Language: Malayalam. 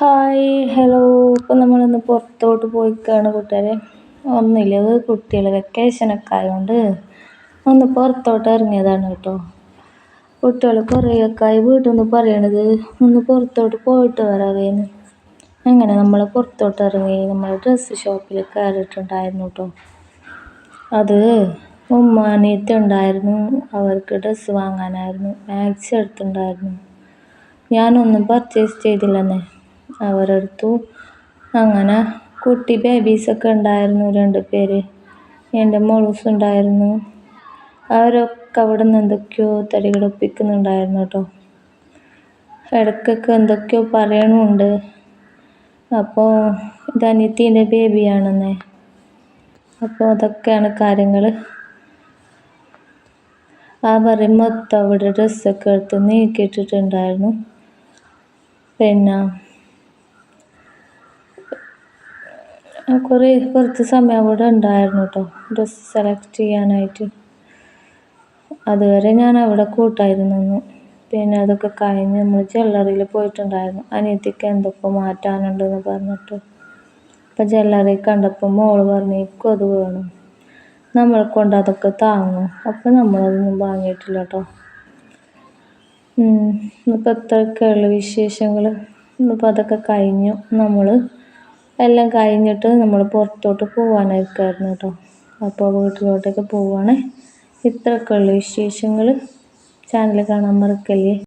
ഹായ് ഹലോ ഇപ്പം നമ്മളിന്ന് പുറത്തോട്ട് പോയിക്കാണ് കൂട്ടുകാരെ. ഒന്നുമില്ല കുട്ടികൾ വെക്കേഷനൊക്കെ ആയതുകൊണ്ട് ഒന്ന് പുറത്തോട്ട് ഇറങ്ങിയതാണ് കേട്ടോ. കുട്ടികൾ കുറേയൊക്കെ ആയി വീട്ടിൽ നിന്ന് പറയണത് ഒന്ന് പുറത്തോട്ട് പോയിട്ട് വരാവേന്ന്. അങ്ങനെ നമ്മൾ പുറത്തോട്ട് ഇറങ്ങി നമ്മൾ ഡ്രസ്സ് ഷോപ്പിൽ കയറിയിട്ടുണ്ടായിരുന്നു കേട്ടോ. അത് ഉമ്മാനീത്തുണ്ടായിരുന്നു അവർക്ക് ഡ്രസ്സ് വാങ്ങാനായിരുന്നു മാക്സി എടുത്തിട്ടുണ്ടായിരുന്നു. ഞാനൊന്നും പർച്ചേസ് ചെയ്തില്ലെന്നേ. അവരെടുത്തു. അങ്ങനെ കുട്ടി ബേബീസൊക്കെ ഉണ്ടായിരുന്നു രണ്ട് പേര്. എന്റെ മോളൂസ് ഉണ്ടായിരുന്നു. അവരൊക്കെ അവിടെ നിന്ന് എന്തൊക്കെയോ തടികളൊപ്പിക്കുന്നുണ്ടായിരുന്നു കേട്ടോ. ഇടയ്ക്കൊക്കെ എന്തൊക്കെയോ പറയണമുണ്ട് അപ്പോൾ ഇത് അനിയത്തീന്റെ ബേബിയാണെന്നേ അപ്പോൾ അതൊക്കെയാണ് കാര്യങ്ങൾ അവർ മൊത്തം അവിടെ ഡ്രസ്സൊക്കെ എടുത്ത് നീക്കിയിട്ടിട്ടുണ്ടായിരുന്നു. പിന്നെ കുറേ കുറച്ച് സമയം അവിടെ ഉണ്ടായിരുന്നു കേട്ടോ ഡ്രസ്സ് സെലക്ട് ചെയ്യാനായിട്ട്. അതുവരെ ഞാൻ അവിടെ കൂട്ടായിരുന്നു പിന്നെ അതൊക്കെ കഴിഞ്ഞ് നമ്മൾ ജ്വല്ലറിയിൽ പോയിട്ടുണ്ടായിരുന്നു. അനിയത്തിക്ക് എന്തൊക്കെ മാറ്റാനുണ്ടെന്ന് പറഞ്ഞിട്ട്. അപ്പം ജ്വല്ലറി കണ്ടപ്പോൾ മോൾ പറഞ്ഞു എനിക്കും അത് വേണം. നമ്മളെ കൊണ്ട് അതൊക്കെ താങ്ങും. അപ്പം നമ്മളതൊന്നും വാങ്ങിയിട്ടില്ല കേട്ടോ ഇപ്പം എത്രയൊക്കെയുള്ള വിശേഷങ്ങൾ ഇന്നിപ്പോൾ അതൊക്കെ കഴിഞ്ഞു. നമ്മൾ എല്ലാം കഴിഞ്ഞിട്ട് നമ്മൾ പുറത്തോട്ട് പോകാനായിരിക്കുമായിരുന്നു കേട്ടോ. അപ്പോൾ വീട്ടിലോട്ടൊക്കെ പോവുകയാണ് ഇത്രയൊക്കെ ഉള്ളു വിശേഷങ്ങൾ ചാനൽ കാണാൻ മറക്കല്ലേ?